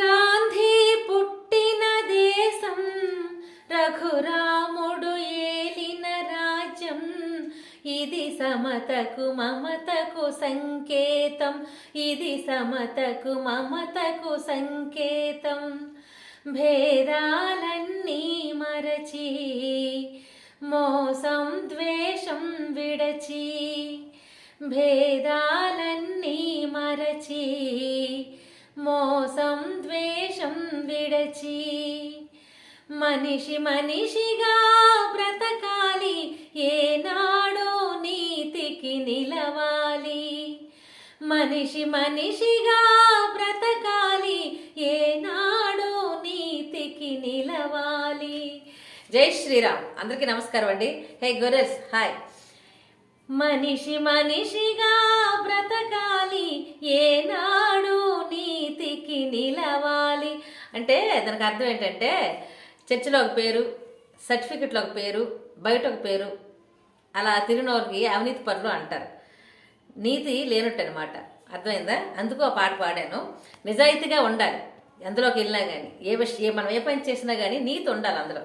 గాంధీ పుట్టిన దేశం రఘురాముడు ఏలిన రాజ్యం. ఇది సమతకు మమతకు సంకేతం ఇది సమతకు మమతకు సంకేతం. భేదాలన్నీ మరచి మోసం ద్వేషం విడచి భేదాలన్నీ మరచి. మోసం ద్వేషం విడచి మనిషి మనిషిగా బ్రతకాలి ఏనాడు నీతికి నిలవాలి. మనిషి మనిషిగా బ్రతకాలి ఏనాడు నీతికి నిలవాలి. జై శ్రీరామ్. అందరికీ నమస్కారం అండి. హే గొరెస్ హాయ్. మనిషి మనిషిగా బ్రతకాలి. ఏనాడు నీతికి నిలవాలి. అంటే దానికి అర్థం ఏంటంటే చర్చిలో ఒక పేరు సర్టిఫికెట్లో ఒక పేరు బయట ఒక పేరు అలా తిరిగిన అవినీతి పనులు అంటారు. నీతి లేనట్టు అనమాట అర్థమైందా? అందుకు ఆ పాట పాడాను. నిజాయితీగా ఉండాలి. ఎందులోకి వెళ్ళినా కానీ ఏ విషయం ఏ మనం ఏ పని చేసినా కానీ నీతి ఉండాలి అందులో.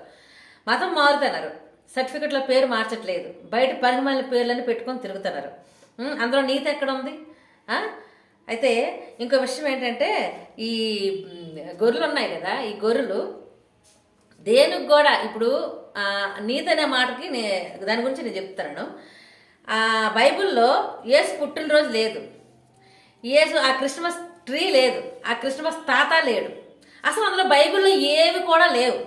మతం మారుతున్నారు. సర్టిఫికెట్లో పేరు మార్చట్లేదు. బయట పనిమాలిన పేర్లని పెట్టుకొని తిరుగుతున్నారు. అందులో నీతి ఎక్కడ ఉంది అయితే ఇంకో విషయం ఏంటంటే ఈ గొర్రెలు ఉన్నాయి కదా ఈ గొర్రెలు దేనికి కూడా ఇప్పుడు నీత నీతి అనే మాటకి నే దాని గురించి నేను చెప్తున్నాను. ఆ బైబిల్లో యేసు పుట్టినరోజు లేదు. యేసు ఆ క్రిస్మస్ ట్రీ లేదు. ఆ క్రిస్మస్ తాత లేడు. అసలు అందులో బైబిల్లో ఏవి కూడా లేవు.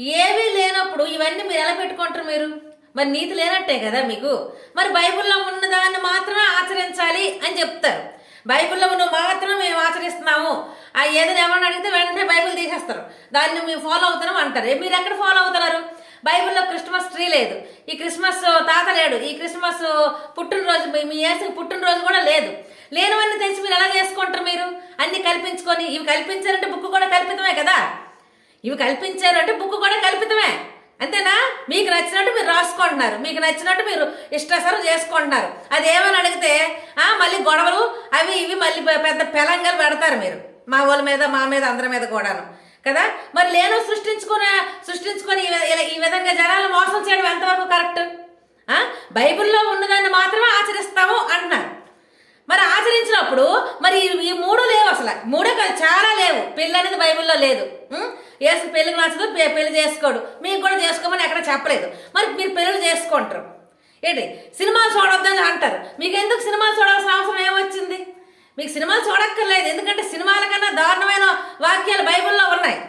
ఏమీ లేనప్పుడు ఇవన్నీ మీరు ఎలా పెట్టుకుంటారు మీరు? మరి నీతి లేనట్టే కదా మీకు? మరి బైబిల్లో ఉన్నదాన్ని మాత్రమే ఆచరించాలి అని చెప్తారు. బైబిల్లో నువ్వు మాత్రం మేము ఆచరిస్తున్నాము. ఆ ఏదైనా ఎవరిని అడిగితే వెంటనే బైబిల్ తీసేస్తారు. దాన్ని మేము ఫాలో అవుతున్నాం అంటారు. మీరు ఎక్కడ ఫాలో అవుతున్నారు? బైబిల్లో క్రిస్మస్ ట్రీ లేదు. ఈ క్రిస్మస్ తాత లేడు. ఈ క్రిస్మస్ పుట్టినరోజు మీ- మీ పుట్టినరోజు కూడా లేదు. లేనివన్నీ తెలిసి మీరు ఎలా చేసుకుంటారు మీరు? అన్ని కల్పించుకొని ఇవి కల్పించారంటే బుక్ కూడా కల్పితమే కదా? ఇవి కల్పించారు అంటే బుక్ కూడా కల్పితమే. అంతేనా? మీకు నచ్చినట్టు మీరు రాసుకుంటున్నారు. మీకు నచ్చినట్టు మీరు ఇష్టసరం చేసుకుంటున్నారు. అది ఏమని అడిగితే ఆ మళ్ళీ గొడవలు అవి ఇవి మళ్ళీ పెద్ద పెలంగా పెడతారు మీరు. మా వాళ్ళ మీద మా మీద అందరి మీద కూడాను. కదా? మరి లేను సృష్టించుకునే సృష్టించుకొని ఈ ఇలా- ఈ విధంగా జనాలు మోసం చేయడం ఎంతవరకు కరెక్ట్? బైబిల్లో ఉన్నదాన్ని మాత్రమే ఆచరిస్తాము అంటున్నారు. మరి ఆచరించినప్పుడు మరి ఈ- మూడు లేవు అసలు. మూడే కాదు చాలా లేవు. పెళ్ళి అనేది బైబిల్లో లేదు. ఉం? ఏసు పెళ్ళికి నచ్చదు పెళ్ళి చేసుకోడు. మీకు కూడా చేసుకోమని ఎక్కడ చెప్పలేదు. మరి మీరు పెళ్ళిళ్ళు చేసుకుంటారు. ఏంటి? సినిమాలు చూడొద్దని అంటారు. మీకు ఎందుకు సినిమాలు చూడాల్సిన అవసరం ఏమొచ్చింది? మీకు సినిమాలు చూడక్కర్లేదు. ఎందుకంటే సినిమాల కన్నా దారుణమైన వాక్యాలు బైబిల్లో ఉన్నాయి.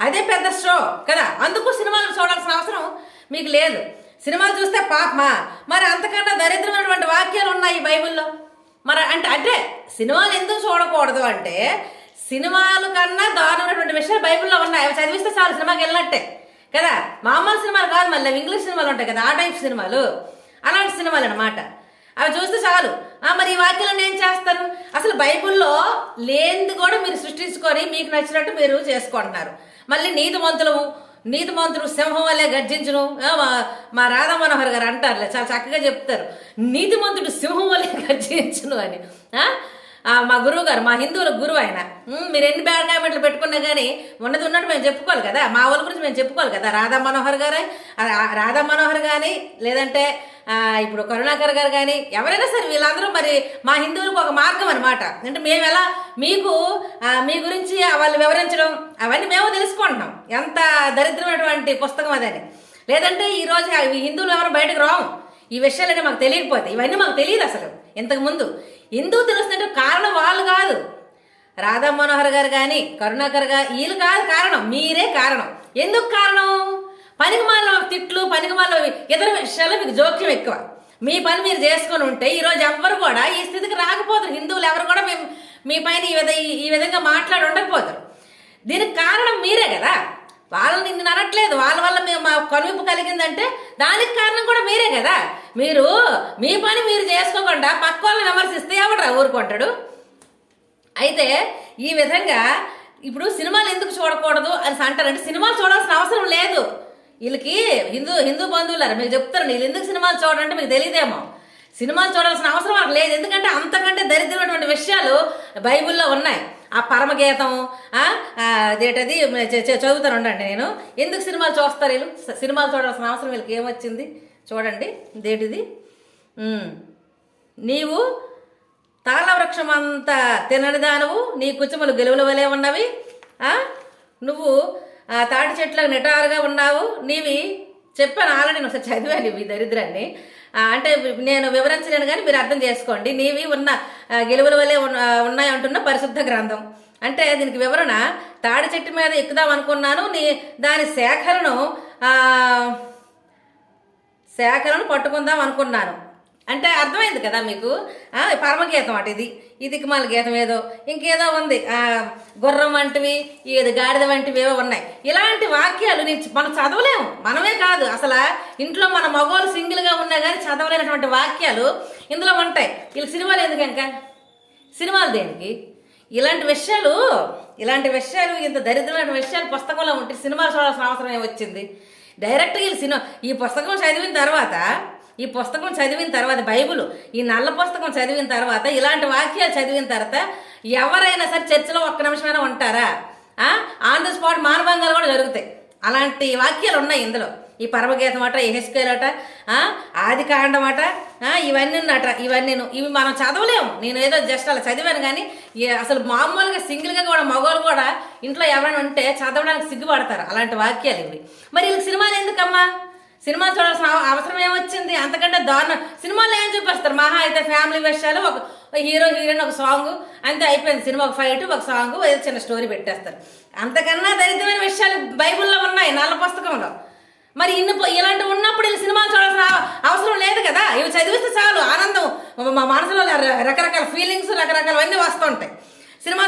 అదే పెద్ద షో కదా. అందుకు సినిమాలు చూడాల్సిన అవసరం మీకు లేదు. సినిమాలు చూస్తే పాపమా? మరి అంతకన్నా దరిద్రమైనటువంటి వాక్యాలు ఉన్నాయి బైబిల్లో. మరి అంటే అంటే సినిమాలు ఎందుకు చూడకూడదు అంటే సినిమాల కన్నా దారుణమైనటువంటి విషయాలు బైబిల్లో ఉన్నాయి. అవి చదివిస్తే చాలు సినిమాకి వెళ్ళినట్టే. కదా? మామూలు సినిమాలు కాదు మళ్ళీ ఇంగ్లీష్ సినిమాలు ఉంటాయి కదా ఆ టైప్ సినిమాలు. అలాంటి సినిమాలు అనమాట అవి చూస్తే చాలు. ఆ, మరి ఈ వాక్యాలను ఏం చేస్తారు? అసలు బైబిల్లో లేనిది కూడా మీరు సృష్టించుకొని మీకు నచ్చినట్టు మీరు చేసుకుంటున్నారు. మళ్ళీ నీతిమంతులు నీతిమంతులు సింహం వల్లే గర్జించను. మా- మా రాధా మనోహర్ గారు అంటారులే చాలా చక్కగా చెప్తారు. నీతిమంతుడు సింహం వలె గర్జించును అని. మా గురువు గారు మా హిందువుల గురువు ఆయన. మీరు ఎన్ని బ్యాడ్ పెట్టుకున్నా కానీ ఉన్నది ఉన్నట్టు మేము చెప్పుకోవాలి కదా. మా వాళ్ళ గురించి మేము చెప్పుకోవాలి కదా. రాధా మనోహర్ గారే? రాధా మనోహర్ కానీ లేదంటే ఇప్పుడు కరుణాకర్ గారు కానీ ఎవరైనా సరే వీళ్ళందరూ మరి మా హిందువులకు ఒక మార్గం అనమాట అంటే మేము ఎలా మీకు మీ గురించి వాళ్ళు వివరించడం అవన్నీ మేము తెలుసుకుంటున్నాం. ఎంత దరిద్రమైనటువంటి పుస్తకం అదని. లేదంటే ఈరోజు హిందువులు ఎవరు బయటకు రాము ఈ విషయాలన్నీ మాకు తెలియకపోతే ఇవన్నీ మాకు తెలియదు అసలు ఇంతకుముందు ఎందుకు తెలుస్తుంటే కారణం వాళ్ళు కాదు. రాధా మనోహర్ గారు కానీ కరుణాకర్ గారు వీళ్ళు కాదు కారణం మీరే కారణం. ఎందుకు కారణం? పనికిమాల తిట్లు పనికిమాల ఇతర విషయాల్లో మీకు జోక్యం ఎక్కువ. మీ పని మీరు చేసుకొని ఉంటే ఈరోజు ఎవ్వరు కూడా ఈ స్థితికి రాకపోతారు హిందువులు ఎవరు కూడా మేము మీ పైన ఈ విధ ఈ విధంగా మాట్లాడి ఉండకపోతారు దీనికి కారణం మీరే కదా. వాళ్ళని నిన్ను అనట్లేదు వాళ్ళ వల్ల మేము మా కనువిప్పు కలిగిందంటే దానికి కారణం కూడా మీరే కదా. మీరు మీ పని మీరు చేసుకోకుండా పక్క వాళ్ళని విమర్శిస్తే ఎవడరా ఊరుకుంటాడు? అయితే ఈ విధంగా ఇప్పుడు సినిమాలు ఎందుకు చూడకూడదు అని అంటారంటే సినిమాలు చూడాల్సిన అవసరం లేదు. వీళ్ళకి హిందూ హిందూ బంధువులారు మీకు చెప్తారు వీళ్ళు ఎందుకు సినిమాలు చూడాలంటే మీకు తెలియదేమో. సినిమాలు చూడాల్సిన అవసరం వాళ్ళకి లేదు. ఎందుకంటే అంతకంటే దరిద్రమైనటువంటి విషయాలు బైబిల్లో ఉన్నాయి. ఆ పరమగీతం ఆ, చదువుతాను ఉండండి నేను. ఎందుకు సినిమాలు చూస్తారు వీళ్ళు? సినిమాలు చూడాల్సిన అవసరం వీళ్ళకి ఏమొచ్చింది? చూడండి దేటిది నీవు తాళవృక్షం అంత తినని దానవు నీ కుచుమలు గెలువుల వలె ఉన్నవి నువ్వు ఆ, తాటి చెట్లకు నిటారుగా ఉన్నావు నీవి చెప్పాను ఆల్రెడీ నేను ఒకసారి చదివాను ఇవి దరిద్రాన్ని. అంటే నేను వివరించలేను కానీ మీరు అర్థం చేసుకోండి. నీవి ఉన్న గెలువుల వలె ఉన్నాయి అంటున్న పరిశుద్ధ గ్రంథం. అంటే దీనికి వివరణ తాడి చెట్టు మీద ఎక్కుదాం అనుకున్నాను నీ దాని శాఖలను ఆ, శాఖలను పట్టుకుందాం అనుకున్నాను. అంటే అర్థమైంది కదా మీకు? పరమగీతం అటు ఇది. ఇది మన గీతం ఏదో. ఇంకేదో ఉంది. గుర్రం వంటివి ఏది గాడిద వంటివి ఏవో ఉన్నాయి. ఇలాంటి వాక్యాలు నేను మనం చదవలేము. మనమే కాదు. అసలు ఇంట్లో మన మగవాళ్ళు సింగిల్గా ఉన్నా కానీ చదవలేనటువంటి వాక్యాలు ఇందులో ఉంటాయి. వీళ్ళు సినిమాలు ఎందుకు ఇంకా సినిమాలు దేనికి? ఇలాంటి విషయాలు ఇలాంటి విషయాలు ఇంత దరిద్రమైన విషయాలు పుస్తకంలో ఉంటే సినిమాలు చూడాల్సిన అవసరం ఏమొచ్చింది డైరెక్ట్గా వీళ్ళు సినిమా ఈ పుస్తకం చదివిన తర్వాత ఈ పుస్తకం చదివిన తర్వాత బైబుల్ ఈ నల్ల పుస్తకం చదివిన తర్వాత ఇలాంటి వాక్యాలు చదివిన తర్వాత ఎవరైనా సరే చర్చలో ఒక్క నిమిషమైనా ఉంటారా? ఆన్ ద స్పాట్ మానభంగాలు కూడా జరుగుతాయి. అలాంటి వాక్యాలు ఉన్నాయి ఇందులో. ఈ పరమగీతం అట ఎహెస్కేలట ఆది కాండం అట ఇవన్నీ అట ఇవన్నీ ఇవి మనం చదవలేము. నేను ఏదో జస్ట్ అలా చదివాను కానీ అసలు మామూలుగా సింగిల్గా కూడా మగవాళ్ళు కూడా ఇంట్లో ఎవరైనా ఉంటే చదవడానికి సిగ్గుపడతారు. అలాంటి వాక్యాలు ఇవి. మరి వీళ్ళకి సినిమాలు ఎందుకమ్మా? సినిమా చూడాల్సిన అవసరం ఏమొచ్చింది? అంతకంటే దారుణం. సినిమాలో ఏం చూపిస్తారు? మహా అయితే ఫ్యామిలీ విషయాలు ఒక హీరో హీరోయిన్ ఒక సాంగ్ అంతే అయిపోయింది సినిమా. ఒక ఫైట్ ఒక సాంగ్ ఏదో చిన్న స్టోరీ పెట్టేస్తారు. అంతకన్నా దరిద్రమైన విషయాలు బైబిల్లో ఉన్నాయి నల్ల పుస్తకంలో. మరి ఇన్ని ఇలాంటివి ఉన్నప్పుడు వీళ్ళు సినిమా చూడాల్సిన అవసరం లేదు కదా? ఇవి చదివిస్తే చాలు ఆనందం. మా- మనసులో రకరకాల ఫీలింగ్స్ రకరకాలవన్నీ వస్తుంటాయి. సినిమా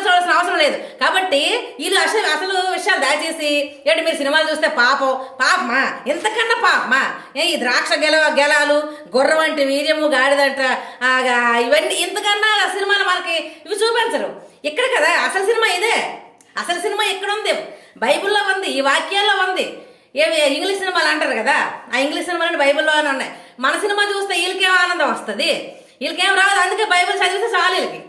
లేదు. కాబట్టి వీళ్ళు అసలు అసలు విషయాలు దాచేసి ఏంటి మీరు సినిమాలు చూస్తే పాపం పాపమా? ఎంతకన్నా పాపమా? ఏ ఈ ద్రాక్ష గెల గెలాలు గుర్రం అంటే వీర్యము గాడిదంట ఇవన్నీ ఇంతకన్నా సినిమాలు మనకి ఇవి చూపించరు. ఇక్కడ కదా అసలు సినిమా ఇదే. అసలు సినిమా ఇక్కడ ఉంది. బైబిల్లో ఉంది ఈ వాక్యాల్లో ఉంది. ఏవి ఇంగ్లీష్ సినిమాలు అంటారు కదా ఆ ఇంగ్లీష్ సినిమాలు బైబిల్లో ఉన్నాయి. మన సినిమా చూస్తే వీళ్ళకేం ఆనందం వస్తుంది? వీళ్ళకేం రాదు అందుకే బైబిల్ చదివితే చాలు వీళ్ళకి.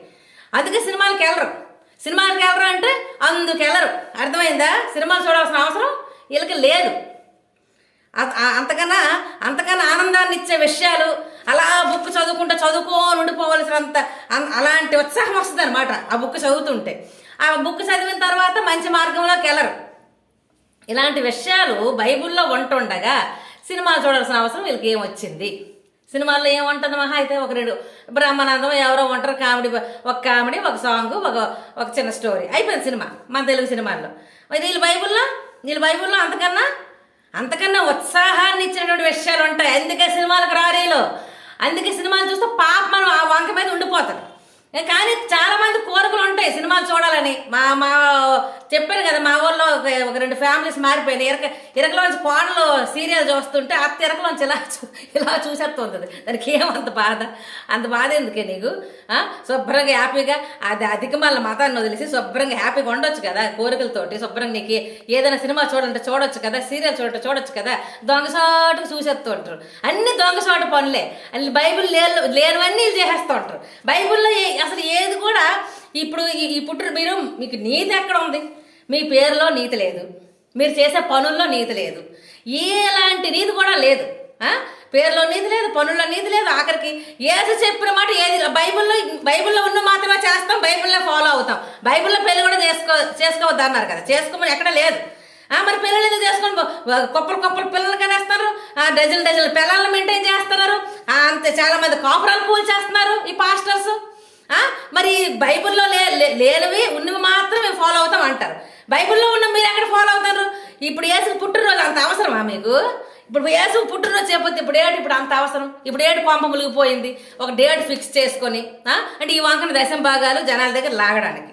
అందుకే సినిమాలకు వెళ్ళరు. సినిమాలకు వెళ్ళరు అంటే అందుకు వెళ్ళరు అర్థమైందా? సినిమాలు చూడాల్సిన అవసరం వీళ్ళకి లేదు. అంతకన్నా అంతకన్నా ఆనందాన్ని ఇచ్చే విషయాలు అలా బుక్ చదువుకుంటే చదువుకోని ఉండిపోవలసినంత అన్- అలాంటి ఉత్సాహం వస్తుంది అనమాట ఆ బుక్ చదువుతుంటే. ఆ బుక్ చదివిన తర్వాత మంచి మార్గంలోకి వెళ్ళరు. ఇలాంటి విషయాలు బైబిల్లో ఉంటుండగా సినిమాలు చూడాల్సిన అవసరం వీళ్ళకి ఏమొచ్చింది? సినిమాల్లో ఏముంటుంది మహా? అయితే ఒక రెండు బ్రహ్మానందం ఎవరో ఉంటారు కామెడీ ఒక కామెడీ ఒక సాంగ్ ఒక ఒక చిన్న స్టోరీ. అయిపోయింది సినిమా మన తెలుగు సినిమాల్లో. మరి వీళ్ళు వీళ్ళ బైబుల్లో అంతకన్నా అంతకన్నా ఉత్సాహాన్ని ఇచ్చినటువంటి విషయాలు ఉంటాయి. అందుకే సినిమాలకు రారీలో అందుకే సినిమాలు చూస్తే పాప మనం ఆ వంక మీద ఉండిపోతారు కానీ చాలామంది కోరికలు ఉంటాయి సినిమాలు చూడాలని. మా మా చెప్పాను కదా మా ఊళ్ళో ఒక ఒక రెండు ఫ్యామిలీస్ మారిపోయినాయి. ఇరక ఇరకలోంచి కోడలు సీరియల్ చూస్తుంటే అత్త ఇరకలోంచి ఇలా ఇలా చూసేస్తుంది దానికి ఏమంత బాధ? అంత బాధ ఎందుకే నీకు? శుభ్రంగా హ్యాపీగా అది అధిక మళ్ళీ మతాన్ని వదిలేసి శుభ్రంగా హ్యాపీగా ఉండొచ్చు కదా కోరికలతోటి. శుభ్రంగా నీకు ఏదైనా సినిమా చూడంటే చూడొచ్చు కదా సీరియల్ చూడంటే చూడొచ్చు కదా. దొంగసాటుకు చూసేస్తూ ఉంటారు అన్ని దొంగసాటు పనులే. అన్ని బైబిల్ లేని లేనివన్నీ చేసేస్తూ ఉంటారు బైబిల్లో అసలు ఏది కూడా ఇప్పుడు ఈ- ఈ మీరు మీకు నీతి ఎక్కడ ఉంది? మీ పేరులో నీతి లేదు. మీరు చేసే పనుల్లో నీతి లేదు. ఎలాంటి నీతి కూడా లేదు. పేర్లో పేరులో నీతి లేదు పనుల్లో నీతి లేదు. ఆఖరికి ఏది చెప్పిన మాట ఏది? బైబిల్లో బైబిల్లో ఉన్న మాత్రమే చేస్తాం బైబిల్లో ఫాలో అవుతాం. బైబిల్లో పెళ్ళి కూడా చేసుకో చేసుకోవద్దు అన్నారు కదా. చేసుకోమని ఎక్కడ లేదు. మరి పిల్లలు ఎందుకు చేసుకొని పో- కుప్పలు కుప్పలు పిల్లలు కనేస్తారు ఆ, డజన్ డజన్ పిల్లల్ని మెయింటైన్ చేస్తున్నారు? అంతే చాలా మంది కాపురాలు కూల్ చేస్తున్నారు ఈ పాస్టర్స్. మరి బైబిల్లో లే లే- లేనివి ఉన్నవి మాత్రమే ఫాలో అవుతాం అంటారు. బైబిల్లో ఉన్న మీరు ఎక్కడ ఫాలో అవుతారు? ఇప్పుడు ఏసు పుట్టినరోజు అంత అవసరమా మీకు? ఇప్పుడు ఏసు పుట్టినరోజు చెప్పొద్దు ఇప్పుడు ఏడు ఇప్పుడు అంత అవసరం? ఇప్పుడు ఏడు పంప ములిగిపోయింది ఒక డేట్ ఫిక్స్ చేసుకొని అంటే ఈ వంకన దశం భాగాలు జనాల దగ్గర లాగడానికి.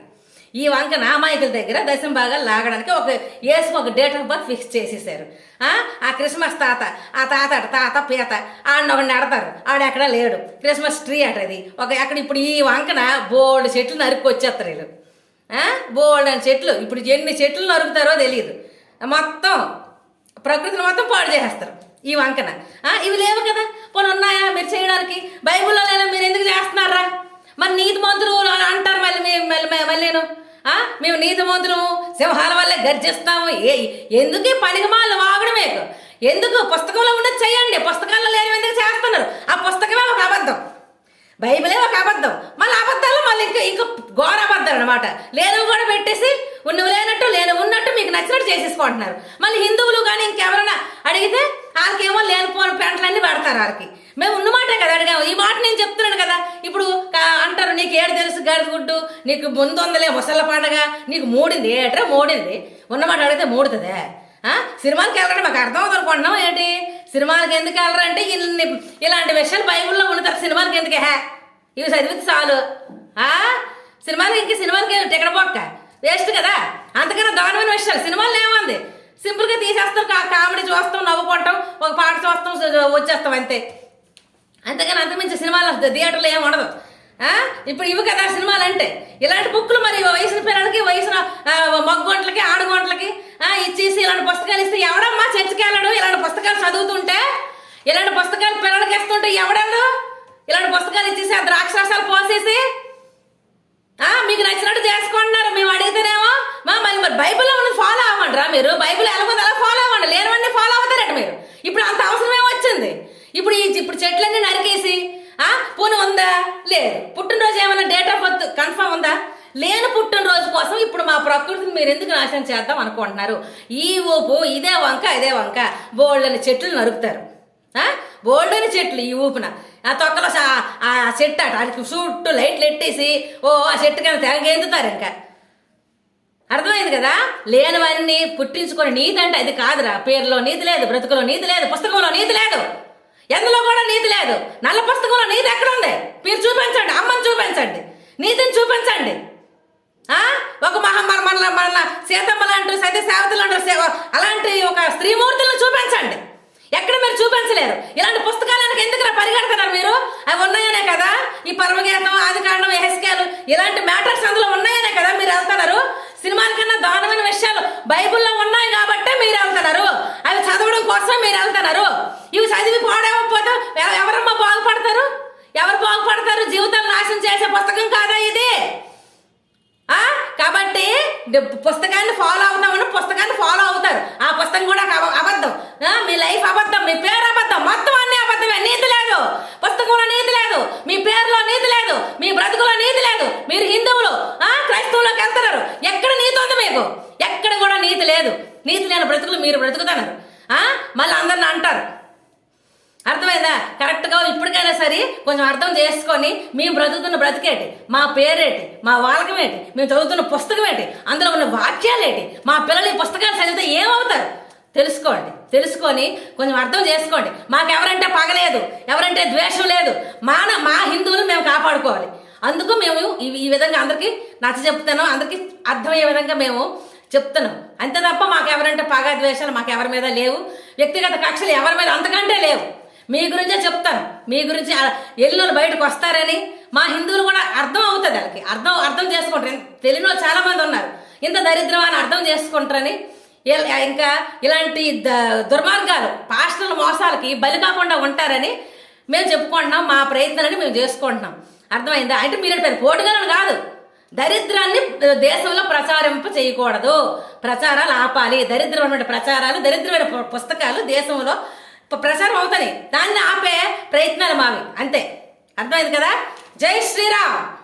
ఈ వంకన అమాయకుల దగ్గర దశం భాగాలు లాగడానికి ఒక ఏసుకు ఒక డేట్ ఆఫ్ బర్త్ ఫిక్స్ చేసేసారు ఆ? క్రిస్మస్ తాత ఆ తాత తాత పీత ఆడిని ఒకడిని ఆడతారు. ఆడెక్కడ లేడు. క్రిస్మస్ ట్రీ అట అది. ఒక అక్కడ ఇప్పుడు ఈ వంకన బోల్డ్ చెట్లు నరుక్కు వచ్చేస్తారు వీళ్ళు. ఆ? చెట్లు. ఇప్పుడు ఎన్ని చెట్లు నరుకుతారో తెలియదు మొత్తం ప్రకృతిని మొత్తం పాడు చేసేస్తారు ఈ వంకన. ఇవి లేవు కదా. పోనీ ఉన్నాయా మీరు చేయడానికి? బైబిల్లో లేదా మీరు ఎందుకు చేస్తున్నారా? మరి నీతి మంత్రులు అని అంటారు మళ్ళీ మేము మళ్ళీ మళ్ళీ నేను. మేము నీతి నీతిమంతులము సింహాల వల్లే గర్జిస్తాము. ఏ ఎందుకు ఈ వాగడం మీకు? ఎందుకు పుస్తకంలో ఉన్నది చేయండి. పుస్తకాల్లో లేని ఎందుకు చేస్తున్నారు? ఆ పుస్తకమే ఒక అబద్ధం. బైబిలే ఒక అబద్ధం. మళ్ళీ అబద్ధాలు మళ్ళీ ఇంకా ఇంకా ఘోర అబద్ధాలు అనమాట లేనవి కూడా పెట్టేసి నువ్వు లేనట్టు లేని ఉన్నట్టు మీకు నచ్చినట్టు చేసేసుకుంటున్నారు. మళ్ళీ హిందువులు కానీ ఇంకెవరైనా అడిగితే వాళ్ళకేమో లేనిపోని పెంటలన్నీ పెడతారు వాళ్ళకి మేము ఉన్న మాటే కదా అడిగాము. ఈ మాట నేను చెప్తున్నాను కదా. ఇప్పుడు అంటారు నీకు ఏడు తెలుసు గడిగుడ్డు నీకు ముందు వందలే ముసళ్ళ పండగ నీకు మూడింది ఏట్రా మూడింది? ఉన్నమాట అడిగితే మూడుతుందే. ఆ? సినిమాకి వెళ్ళడం మాకు అర్థం అవుతుంది అనుకుంటున్నాం ఏంటి? సినిమాలకి ఎందుకు వెళ్ళరంటే ఇన్ని ఇలాంటి విషయాలు బైబుల్లో ఉండదు సినిమాలకు ఎందుకు? హే ఇవి చదివితే చాలు. ఆ? సినిమాలకి ఇంక సినిమాలకి టికెట్ బొక్క? వేస్ట్ కదా? అంతకన్నా దారుణమైన విషయాలు. సినిమాలు ఏముంది? సింపుల్గా తీసేస్తాం కామెడీ చూస్తాం నవ్వుకుంటాం ఒక పాట చూస్తాం వచ్చేస్తాం అంతే. అంతేగాని అంతమించి సినిమాలు థియేటర్లో ఏమి ఉండదు. ఇప్పుడు ఇవి కదా సినిమాలు అంటే ఇలాంటి బుక్కులు మరి వయసున పిల్లలకి వయసున ఆ, మగ్గొంట్లకి ఆడుగొంట్లకి ఇచ్చేసి ఇలాంటి పుస్తకాలు ఇస్తే ఎవడమ్మా చర్చికి వెళ్ళడు? ఇలాంటి పుస్తకాలు చదువుతుంటే? ఇలాంటి పుస్తకాలు పిల్లలకి ఇస్తుంటే ఎవడాడు ఇలాంటి పుస్తకాలు ఇచ్చేసి ఆ ద్రాక్షాసాలు పోసేసి? ఆ, మీకు నచ్చినట్టు చేసుకుంటున్నారు. మేము అడిగితేనేమో మా మరి మరి బైబిల్లో ఉన్నది ఫాలో అవ్వండి రా మీరు. బైబిల్ ఎలా అలా ఫాలో అవ్వండి. లేనివన్నీ ఫాలో అవుతారట మీరు. ఇప్పుడు అంత అవసరం ఏమొచ్చింది ఇప్పుడు ఈ ఇప్పుడు చెట్లన్నీ నరికేసి లేదు. పుట్టినరోజు ఏమైనా డేట్ ఆఫ్ బర్త్ కన్ఫర్మ్ ఉందా? లేని పుట్టినరోజు కోసం ఇప్పుడు మా ప్రకృతిని మీరు ఎందుకు నాశనం చేద్దాం అనుకుంటున్నారు? ఈ ఊపు ఇదే వంక ఇదే వంక. బోల్డని చెట్లు నరుకుతారు. బోల్డని చెట్లు ఈ ఊపున. ఆ తొక్కలో ఆ చెట్టు అట చుట్టూ లైట్లు ఎట్టేసి ఓ ఆ చెట్టు కింద తెగెందుతారు ఇంకా. అర్థమైంది కదా? లేనివన్నీ పుట్టించుకొని నీతి అంటే అది కాదురా. పేరులో నీతి లేదు బ్రతుకులో నీతి లేదు పుస్తకంలో నీతి లేదు. ఎందులో కూడా నీతి లేదు. నల్ల పుస్తకంలో నీతి ఎక్కడ ఉంది మీరు చూపించండి అమ్మని చూపించండి నీతిని చూపించండి. ఒక మహమ్మారి మన మన సీతమ్మ లాంటి సతీ సేవతలు అంటారు సేవ- అలాంటి ఒక స్త్రీమూర్తులను చూపించండి. ఎక్కడ మీరు చూపించలేరు. ఇలాంటి పుస్తకాలకు ఎందుకు పరిగెడుతున్నారు మీరు? అవి ఉన్నాయనే కదా? ఈ పరమగీతం ఆదికాండం ఎహెస్కేలు ఇలాంటి మ్యాటర్స్ అందులో ఉన్నాయనే కదా మీరు వెళ్తున్నారు? సినిమాల కన్నా దారుణమైన విషయాలు బైబుల్ ఉన్నాయి కాబట్టే మీరు వెళ్తున్నారు అవి కోసం మీరు వెళ్తున్నారు? ఇవి చదివి పాడేవకపోతే ఎవరమ్మా బాగుపడతారు? ఎవరు బాగుపడతారు? జీవితం నాశనం చేసే పుస్తకం కాదా ఇది? కాబట్టి పుస్తకాన్ని ఫాలో అవుతామని పుస్తకాన్ని ఫాలో అవుతారు. ఆ పుస్తకం కూడా అబద్ధం. మీ లైఫ్ అబద్ధం మీ పేరు అబద్ధం. మొత్తం అన్ని అబద్ధమే. నీతి లేదు. పుస్తకంలో నీతి లేదు. మీ పేరులో నీతి లేదు. మీ బ్రతుకులో నీతి లేదు. మీరు హిందువులు క్రైస్తవులోకి వెళ్తున్నారు. ఎక్కడ నీతి ఉంది మీకు? ఎక్కడ కూడా నీతి లేదు. నీతి లేని బ్రతుకులు మీరు బ్రతుకుతున్నారు మళ్ళీ అందరిని అంటారు. అర్థమైందా? కరెక్ట్గా ఇప్పటికైనా సరే కొంచెం అర్థం చేసుకొని మేము బ్రతుకుతున్న బ్రతికేటి మా పేరేటి మా వాళ్ళకమేటి మేము చదువుతున్న పుస్తకం ఏంటి? అందులో ఉన్న వాక్యాలేటి మా పిల్లలు ఈ పుస్తకాలు చదివితే ఏమవుతారు? తెలుసుకోండి. తెలుసుకొని కొంచెం అర్థం చేసుకోండి. మాకు ఎవరంటే పగలేదు. ఎవరంటే ద్వేషం లేదు. మాన మా హిందువులు మేము కాపాడుకోవాలి. అందుకు మేము ఈ ఈ విధంగా అందరికీ నచ్చ చెప్తాను అందరికీ అర్థమయ్యే విధంగా మేము చెప్తున్నాం. అంతే తప్ప మాకు ఎవరంటే పగ ద్వేషాలు మాకెవరి మీద లేవు. వ్యక్తిగత కక్షలు ఎవరి మీద అంతకంటే లేవు. మీ గురించే చెప్తాను. మీ గురించి ఎల్లులు బయటకు వస్తారని మా హిందువులు కూడా అర్థం అవుతుంది వాళ్ళకి. అర్థం అర్థం చేసుకుంటారు. తెలియని చాలామంది ఉన్నారు. ఇంత దరిద్రం అని అర్థం చేసుకుంటారని ఇంకా ఇలాంటి ద- దుర్మార్గాలు పాస్టర్ల మోసాలకి బలి కాకుండా ఉంటారని మేము చెప్పుకుంటున్నాం. మా ప్రయత్నాలని మేము చేసుకుంటున్నాం. అర్థమైందా? అంటే మీరు పోటుగాలను కాదు. దరిద్రాన్ని దేశంలో ప్రచారింప చేయకూడదు. ప్రచారాలు ఆపాలి. దరిద్రమైన ప్రచారాలు దరిద్రమైన పుస్తకాలు దేశంలో ప్రచారం అవుతాయి. దాన్ని ఆపే ప్రయత్నాలు మావి. అంతే. అర్థమైంది కదా? జై శ్రీరామ్!